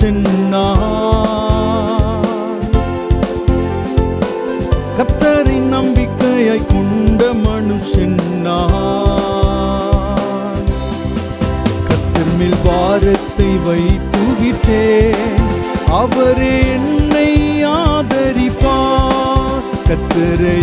சென்றார் கத்தரின் நம்பிக்கையை கொண்ட மனுஷன் நான் கத்தர் மேல் பாரத்தை வைத்துகிட்டேன் அவரே என்னை ஆதரிப்பார். கத்தரை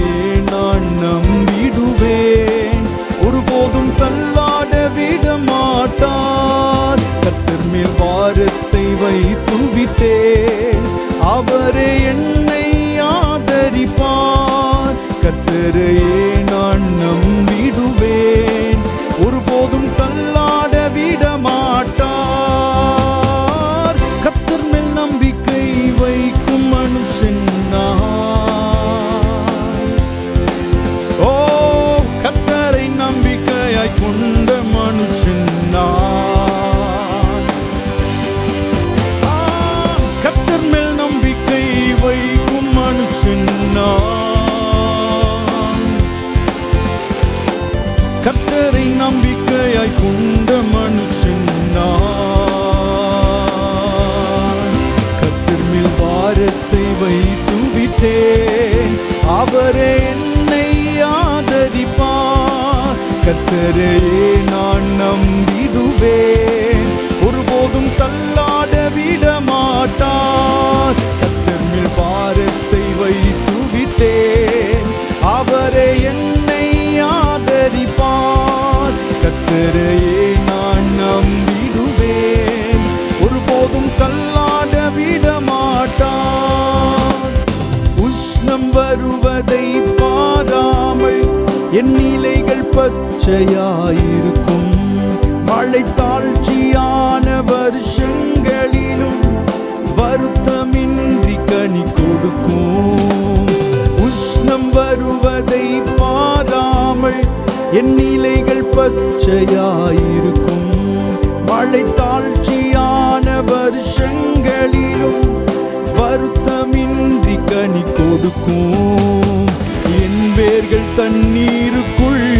அவரே என் கத்தரை நம்பிக்கையாய் கொண்ட மனுஷன் கத்தர் மேல் பாரத்தை வைத்து விட்டேன் அவரே என்னை ஆதரிப்பார். கத்தரையே நான் நம்பி என் நிலைகள் பச்சையாயிருக்கும். மழை தாழ்ச்சியான வருஷங்களிலும் வருத்தமின்றி கனி கொடுக்கும். உஷ்ணம் வருவதை பாராமல் என் நிலைகள் பச்சையாயிருக்கும். மழை தாழ்ச்சியான வருஷங்களிலும் வருத்தமின்றி கனி கொடுக்கும். வேர்கள் தண்ணீருக்குள்.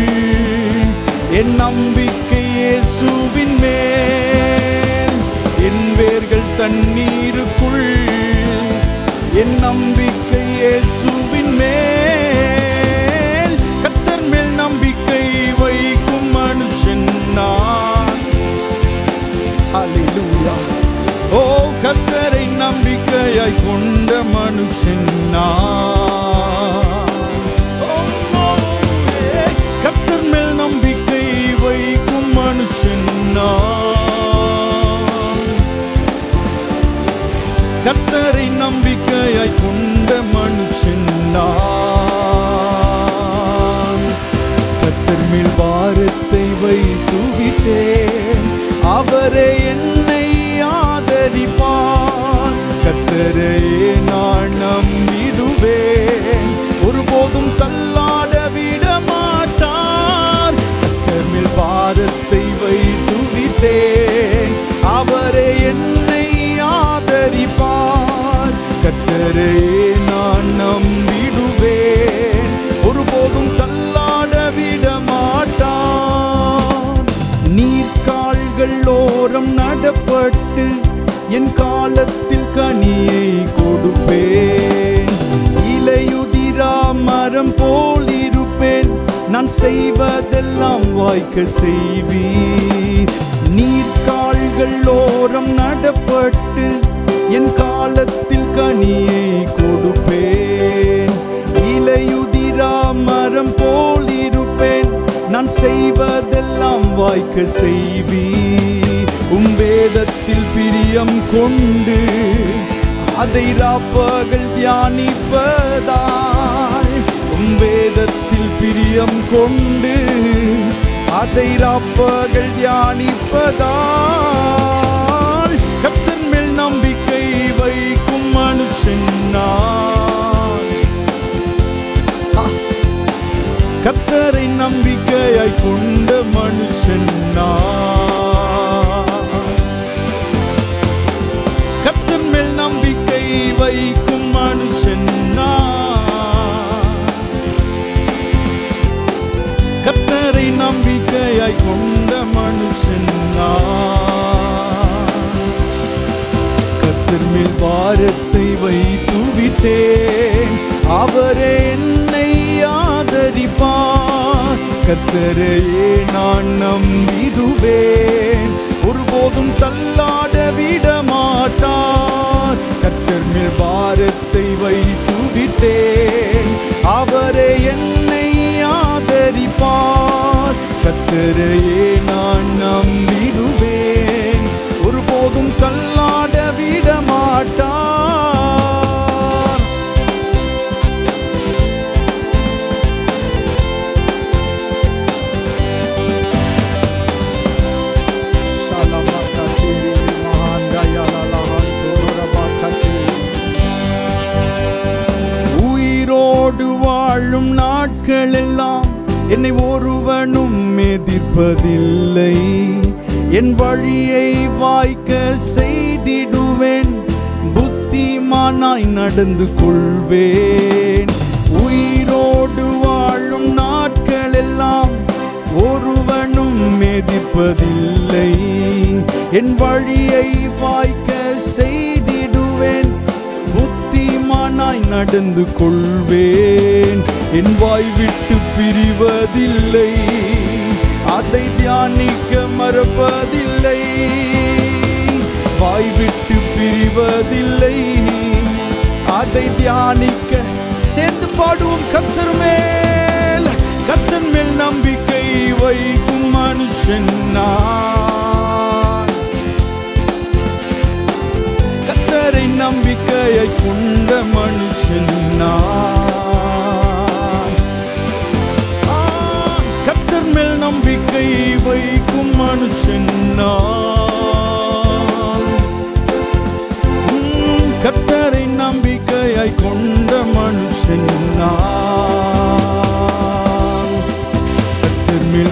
என் நம்பிக்கை இயேசுவின் மேல். என் வேர்கள் தண்ணீருக்குள். என் நம்பிக்கை அவரே நான் செய்வதெல்லாம் வாய்க்க செய்வீர். நீர்கால்கள் ஓரம் நடப்பட்டு என் காலத்தில் கனியை கொடுப்பேன். இலையுதிரா மரம் போல் இருப்பேன். நான் செய்வதெல்லாம் வாய்க்க செய்வீர். உம் வேதத்தில் பிரியம் கொண்டு அதை ராப்பகல் தியானிப்பதான் உன் வேதத்தில் பிரியம் கொண்டு அதை ராப்பகல் தியானிப்பதால் கத்தன் மேல் நம்பிக்கை வைக்கும் மனுஷன் கத்தரை நம்பிக்கையாய் கொண்டு பாரத்தை வைத்து விட்டேன் அவரே என்னை ஆதரிப்பார். கத்தரையே நான் நம்பிடுவேன். ஒருபோதும் தள்ளாட விட மாட்டார் கத்தர் மேல் பாரத்தை வைத்து விட்டேன் அவரே என்னை ஆதரிப்பார். கத்தரையே வாழும் நாட்கள் எல்லாம் என்னை ஒருவனும் எதிர்ப்பதில்லை. என் வழியை வாய்க்க செய்திடுவேன். புத்திமானாய் நடந்து கொள்வேன். உயிரோடு வாழும் நாட்கள் எல்லாம் ஒருவனும் எதிர்ப்பதில்லை. என் வழியை வாய்க்க செய் நடந்து கொள்வேன். என் வாய் விட்டு பிரிவதில்லை. அதை தியானிக்க மறப்பதில்லை. வாய் விட்டு பிரிவதில்லை அதை தியானிக்க சேர்ந்து பாடுவோம் கத்தர் மேல். கத்தன் மேல் நம்பிக்கை வைக்கும் மனுஷன் நான்.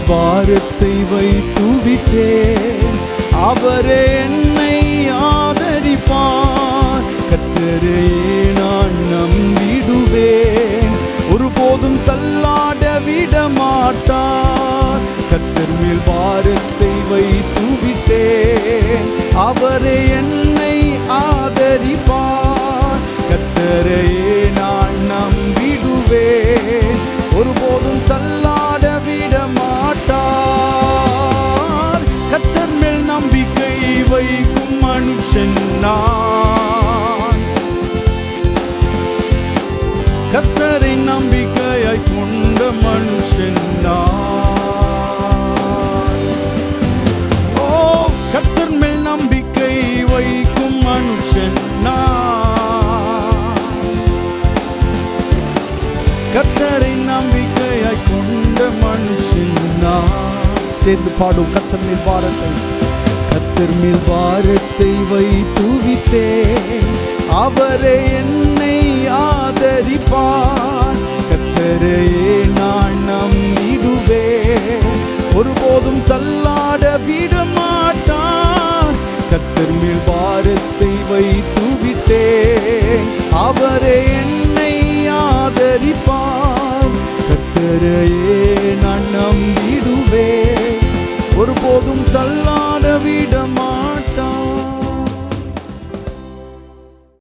பாரத்தை வைத்து விட்டேன் அவரே என்னை ஆதரிப்பார். கத்தரையே நான் நம்பிடுவேன். ஒருபோதும் தள்ளாட விட மாட்டார் கத்தர் மேல் பாரத்தை வைத்து விட்டேன் அவரே என்னை சேர்ந்து பாடும் கத்தர் மேல் பாரத்தை. கத்தர் மேல் பாரத்தை வைத்து அவரை என்னை ஆதரிப்பார். கத்தரையே நான் நம்பிடுவேன். ஒருபோதும் தள்ளாட விட மாட்டார் கத்தர் மேல் பாரத்தை வைத்து அவரை என்னை ஆதரிப்பார். கத்தரையே நான் நம்பிடுவேன். ஒருபோதும் தள்ளாட விடமா